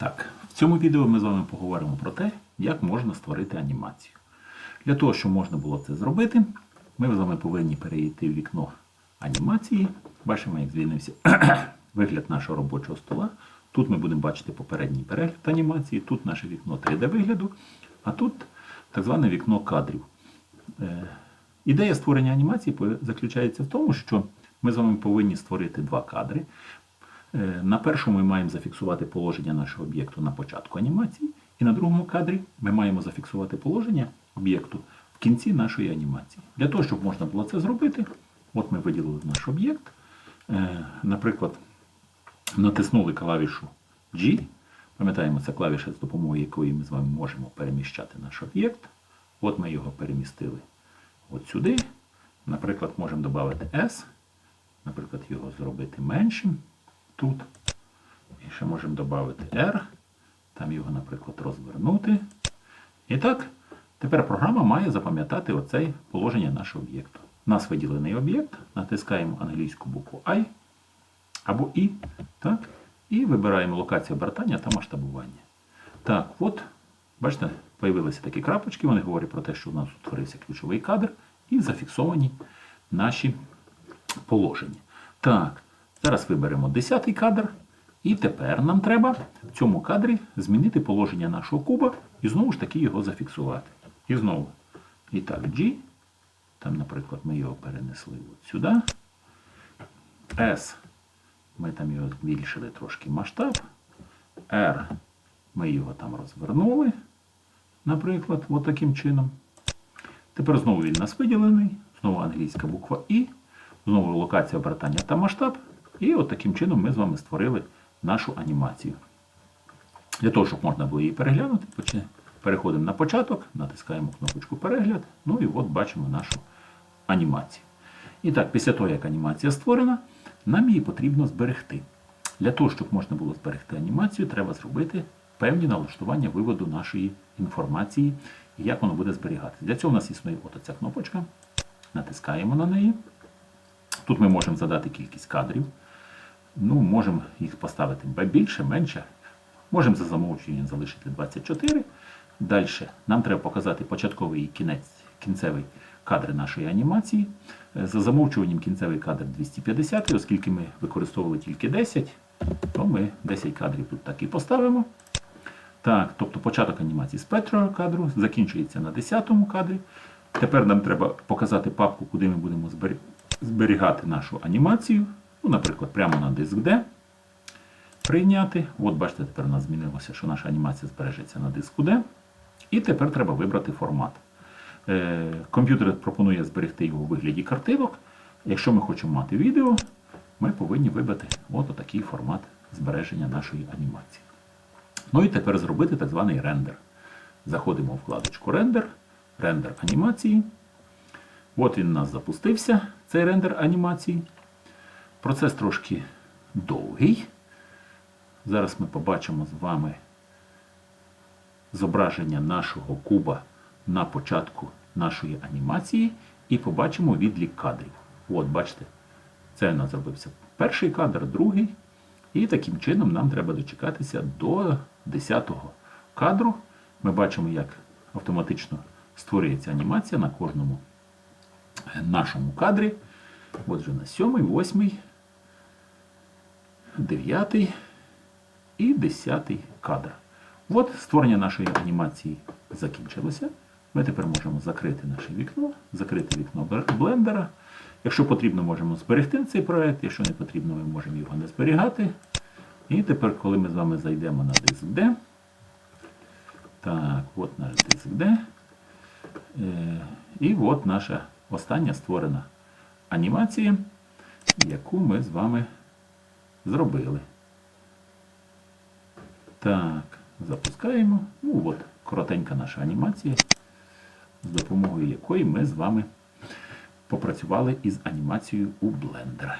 Так, в цьому відео ми з вами поговоримо про те, як можна створити анімацію. Для того, щоб можна було це зробити, ми з вами повинні перейти в вікно анімації. Бачимо, як звільнився вигляд нашого робочого стола. Тут ми будемо бачити попередній перегляд анімації, тут наше вікно 3D вигляду, а тут так зване вікно кадрів. Е, Ідея створення анімації заключається в тому, що ми з вами повинні створити два кадри. Е, На першому ми маємо зафіксувати положення нашого об'єкту на початку анімації, і на другому кадрі ми маємо зафіксувати положення об'єкту в кінці нашої анімації. Для того, щоб можна було це зробити, от ми виділили наш об'єкт. Е, Наприклад, натиснули клавішу G. Пам'ятаємо, це клавіша, з допомогою якої ми з вами можемо переміщати наш об'єкт. От ми його перемістили от сюди. Наприклад, можемо додати S. Наприклад, його зробити меншим тут. І ще можемо додати R. Там його, наприклад, розвернути. І так, тепер програма має запам'ятати оце положення нашого об'єкту. У нас виділений об'єкт, натискаємо англійську букву I або І. Так? І вибираємо локацію обертання та масштабування. Так, от, бачите, появилися такі крапочки, вони говорять про те, що у нас утворився ключовий кадр і зафіксовані наші положення. Так, зараз виберемо 10 кадр. І тепер нам треба в цьому кадрі змінити положення нашого куба і знову ж таки його зафіксувати. І знову. І так, G. Там, наприклад, ми його перенесли от сюди. S. Ми там його збільшили трошки масштаб. R. Ми його там розвернули. Наприклад, от таким чином. Тепер знову він у нас виділений. Знову англійська буква І. Знову локація обертання та масштаб. І от таким чином ми з вами створили нашу анімацію. Для того, щоб можна було її переглянути, переходимо на початок, натискаємо кнопочку перегляд. Ну і от бачимо нашу анімацію. І так, після того, як анімація створена, нам її потрібно зберегти. Для того, щоб можна було зберегти анімацію, треба зробити певні налаштування виводу нашої інформації і як воно буде зберігатися. Для цього у нас існує от кнопочка. Натискаємо на неї. Тут ми можемо задати кількість кадрів. Ну, можемо їх поставити більше, менше. Можемо за замовчуванням залишити 24. Далі нам треба показати початковий кінець, кінцевий кадр нашої анімації. Е, За замовчуванням кінцевий кадр 250, оскільки ми використовували тільки 10, то ми 10 кадрів тут так і поставимо. Так, тобто початок анімації з першого кадру закінчується на 10 кадрі. Тепер нам треба показати папку, куди ми будемо зберігати нашу анімацію. Ну, наприклад, прямо на диск D. Прийняти. От бачите, тепер у нас змінилося, що наша анімація збережеться на диску D. І тепер треба вибрати формат. Е, Комп'ютер пропонує зберегти його у вигляді картинок. Якщо ми хочемо мати відео, ми повинні вибрати от такий формат збереження нашої анімації. Ну і тепер зробити так званий рендер. Заходимо в вкладочку рендер, рендер анімації. От він у нас запустився, цей рендер анімації. Процес трошки довгий. Зараз ми побачимо з вами зображення нашого куба на початку нашої анімації і побачимо відлік кадрів. От, бачите, це у нас зробився перший кадр, другий. І таким чином нам треба дочекатися до 10-го кадру. Ми бачимо, як автоматично створюється анімація на кожному е, нашому кадрі. Отже, на 7, 8, 9 і 10 кадр. От створення нашої анімації закінчилося. Ми тепер можемо закрити наше вікно, закрити вікно блендера. Якщо потрібно, можемо зберегти цей проект, якщо не потрібно, ми можемо його не зберігати. І тепер, коли ми з вами зайдемо на диск D, так, от наш диск D. Е, І от наша остання створена анімація, яку ми з вами зробили. Так, запускаємо. Ну от, коротенька наша анімація, з допомогою якої ми з вами попрацювали із анімацією у Blender.